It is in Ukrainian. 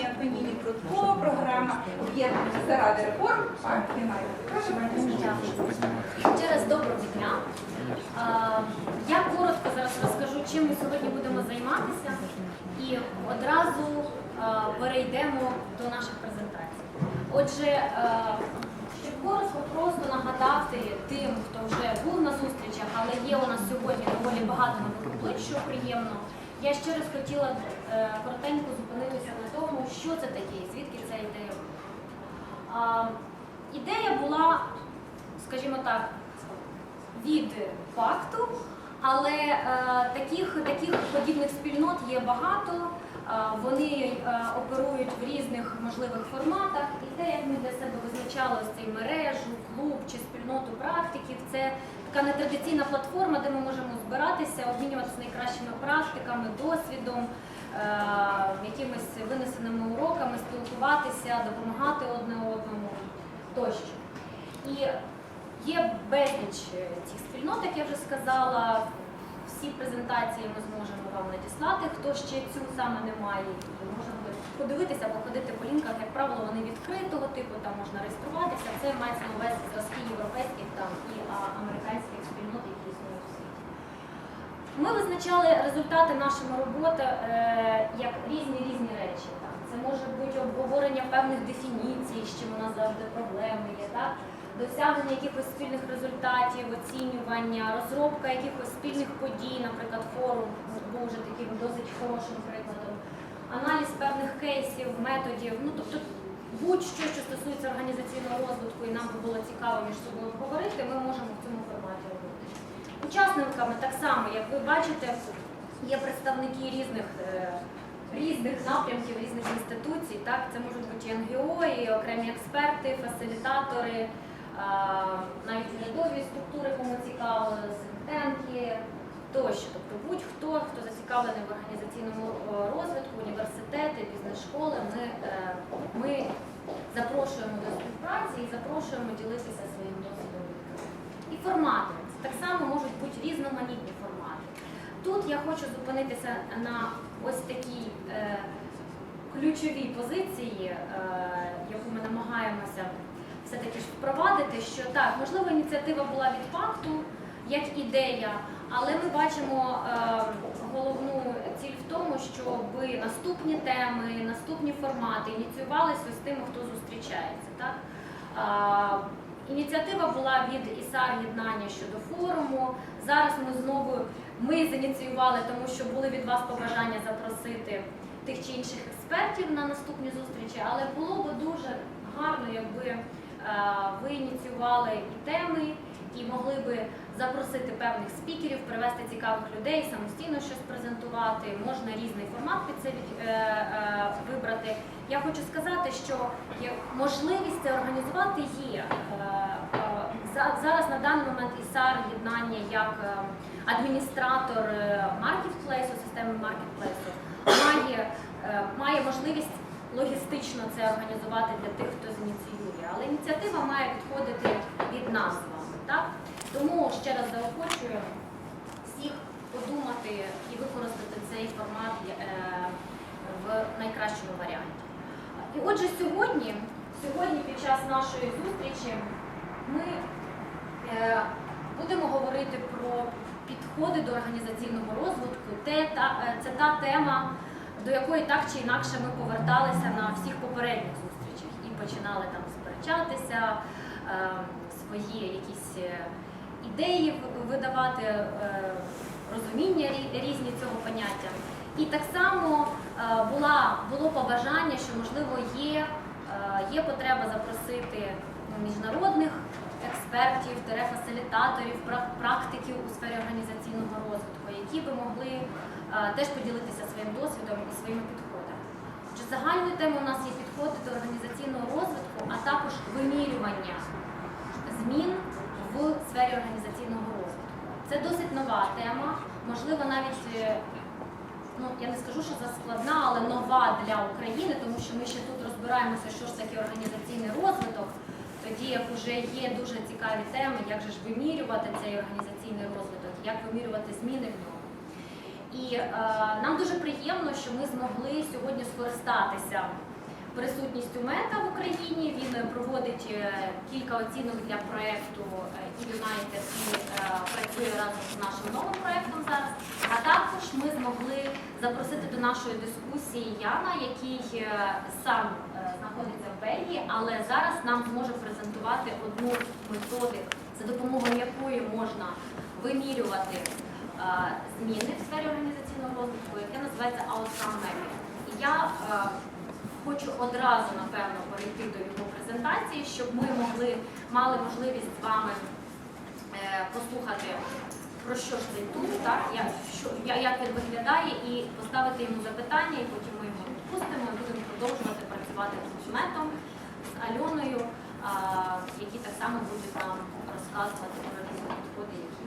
пані Антоніні Крутко, програма об'єднання заради реформ. Пані Геннадій, прошу. Ще раз доброго дня. Я коротко зараз розкажу, чим ми сьогодні будемо займатися, і одразу перейдемо до наших презентацій. Отже, щоб коротко просто нагадати тим, хто вже був на зустрічах, але є у нас сьогодні доволі багато нових облич, що приємно. Я ще раз хотіла е, коротенько зупинитися на тому, що це таке, і звідки ця ідея. А, Ідея була, скажімо так, від факту, але а, таких, таких подібних спільнот є багато. Вони оперують в різних можливих форматах. І те, як ми для себе визначали цей мережу, клуб чи спільноту практиків, це така нетрадиційна платформа, де ми можемо збиратися, обмінюватися найкращими практиками, досвідом, е, якимись винесеними уроками, спілкуватися, допомагати одне одному тощо. І є безліч цих спільнот, як я вже сказала. Всі презентації ми зможемо вам надіслати. Хто ще цю саме не має, буде подивитися, походити по лінках. Як правило, вони відкритого типу, там можна реєструватися. Це мається на увазі зразки європейських там і американських спільнот, які існують у світі. Ми визначали результати нашої роботи е, як різні різні речі. Так. Це може бути обговорення певних дефініцій, з чим у нас завжди проблеми є. Так? Досягнення якихось спільних результатів, оцінювання, розробка якихось спільних подій, наприклад, форум був вже таким досить хорошим прикладом, аналіз певних кейсів, методів. Ну тобто будь-що, що стосується організаційного розвитку, і нам би було цікаво між собою говорити, ми можемо в цьому форматі робити. Учасниками так само, як ви бачите, є представники різних. е, Різних напрямків, різних інституцій, так це можуть бути НГО, і окремі експерти, фасилітатори, навіть урядові структури, кому цікаво, синтенки тощо. Тобто будь-хто, хто зацікавлений в організаційному е, розвитку, університети, бізнес-школи, ми, е, ми запрошуємо до співпраці і запрошуємо ділитися своїм досвідом. І формати. Це так само можуть бути різноманітні формати. Тут я хочу зупинитися на ось такій е, ключовій позиції, е, яку ми намагаємося все-таки ж впровадити, що так, можливо, ініціатива була від факту як ідея, але ми бачимо е, головну ціль в тому, щоб наступні теми, наступні формати ініціювалися з тими, хто зустрічається. Так? А, Ініціатива була від ІСАР єднання щодо форуму. Зараз ми знову ми зініціювали, тому що були від вас побажання запросити тих чи інших експертів на наступні зустрічі, але було б дуже гарно, якби е, ви ініціювали і теми, і могли би запросити певних спікерів, привести цікавих людей, самостійно щось презентувати. Можна різний формат під це е, е, вибрати. Я хочу сказати, що можливість це організувати є. Е, е, за- Зараз на даний момент ІСАР єднання як е, адміністратор е, маркетплейсу, системи маркетплейсу, має, е, має можливість логістично це організувати для тих, хто зініціює. Але ініціатива має підходити від нас з вами. Так? Тому ще раз заохочую всіх подумати і використати цей формат е, в найкращому варіанті. І отже, сьогодні, сьогодні під час нашої зустрічі ми е, будемо говорити про підходи до організаційного розвитку. Е, це та тема, до якої так чи інакше ми поверталися на всіх попередніх зустрічах і починали там сперечатися, е, свої якісь е, ідеї видавати, е, розуміння різні цього поняття. І так само була, було побажання, що можливо є, є потреба запросити ну, міжнародних експертів, фасилітаторів, прак- практиків у сфері організаційного розвитку, які би могли теж поділитися своїм досвідом і своїми підходами. Отже, загальною темою у нас є підходи до організаційного розвитку, а також вимірювання змін в сфері організаційного розвитку. Це досить нова тема, можливо, навіть е, ну я не скажу, що заскладна, але нова для України, тому що ми ще тут розбираємося, що ж таке організаційний розвиток. Тоді як вже є дуже цікаві теми, як же ж вимірювати цей організаційний розвиток, як вимірювати зміни в ньому. І е, нам дуже приємно, що ми змогли сьогодні скористатися присутністю мета в Україні. Він проводить е, кілька оцінок для проєкту е, United і е, працює разом з нашим новим проєктом зараз. А також ми змогли запросити до нашої дискусії Яна, який е, сам знаходиться в Бельгії, але зараз нам зможе презентувати одну з методик, за допомогою якої можна вимірювати зміни в сфері організаційного розвитку, яке називається Outcome Mapping. І я е, хочу одразу, напевно, перейти до його презентації, щоб ми могли мали можливість з вами е, послухати, про що ж цей тур, так, як, що, як він виглядає, і поставити йому запитання, і потім ми його відпустимо і будемо продовжувати працювати з документом, з Альоною, які так само будуть нам розказувати про різні підходи, які.